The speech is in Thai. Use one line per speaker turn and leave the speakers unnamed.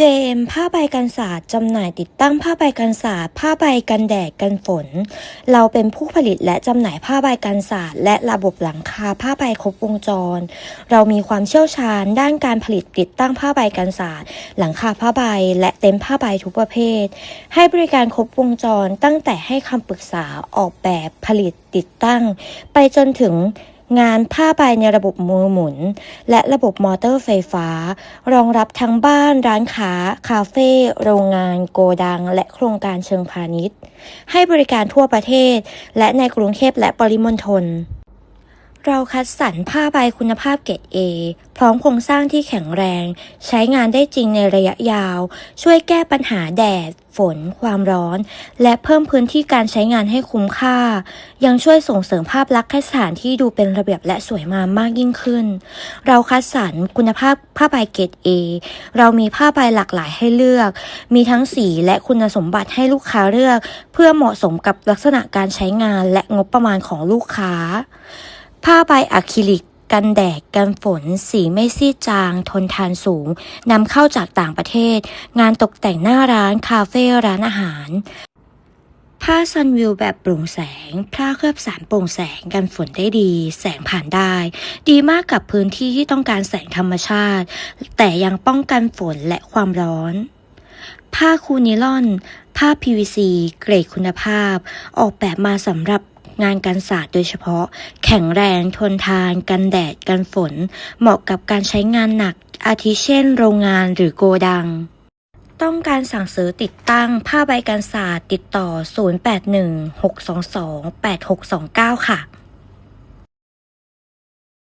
เจมผ้าใบกันศาสตร์จำหน่ายติดตั้งผ้าใบกันศาสตร์ผ้าใบกันแดดกันฝน เราเป็นผู้ผลิตและจำหน่ายผ้าใบกันศาสตร์และระบบหลังคาผ้าใบครบวงจร เรามีความเชี่ยวชาญด้านการผลิตติดตั้งผ้าใบกันศาสตร์หลังคาผ้าใบ และเต็นท์ผ้าใบทุกประเภท ให้บริการครบวงจรตั้งแต่ให้คำปรึกษาออกแบบผลิตติดตั้ง ไปจนถึง งานผ้าใบในระบบมือหมุน และระบบมอเตอร์ไฟฟ้า รองรับทั้งบ้านร้านค้า คาเฟ่โรงงาน โกดัง และโครงการเชิงพาณิชย์ ให้บริการทั่วประเทศ และในกรุงเทพและปริมณฑล เราคัดสรรผ้าใบคุณภาพเกรด A พร้อมโครงสร้างที่แข็งแรง ใช้งานได้จริงในระยะยาว ช่วยแก้ปัญหาแดด ฝน ความร้อน และเพิ่มพื้นที่การใช้งานให้คุ้มค่า ยังช่วยส่งเสริมภาพลักษณ์ให้สถานที่ดูเป็นระเบียบและสวยงามมากยิ่งขึ้น เราคัดสรรคุณภาพผ้าใบเกรด A เรามีผ้าใบหลากหลายให้เลือก มีทั้งสีและคุณสมบัติให้ลูกค้าเลือก เพื่อเหมาะสมกับลักษณะการใช้งานและงบประมาณของลูกค้า ผ้าใบอะคริลิก กันแดดกันฝน สีไม่ซีดจาง ทนทานสูงนำเข้าจากต่างประเทศ งานตกแต่งหน้าร้านคาเฟ่ร้านอาหาร ผ้าซันวิวแบบโปร่งแสงผ้าเคลือบสารโปร่งแสงกันฝนได้ดี แสงผ่านได้ ดีมากกับพื้นที่ที่ต้องการแสงธรรมชาติ แต่ยังป้องกันฝนและความร้อนผ้าคูนิลอน ผ้า PVC เกรดคุณภาพ ออกแบบมาสำหรับ งานกันศาสตร์โดยเฉพาะ แข็งแรงทนทาน กันแดด กันฝน เหมาะกับการใช้งานหนัก อาทิเช่น โรงงานหรือโกดัง ต้องการสั่งซื้อติดตั้งผ้าใบกันศาสตร์ติดต่อ 0816228629 ค่ะ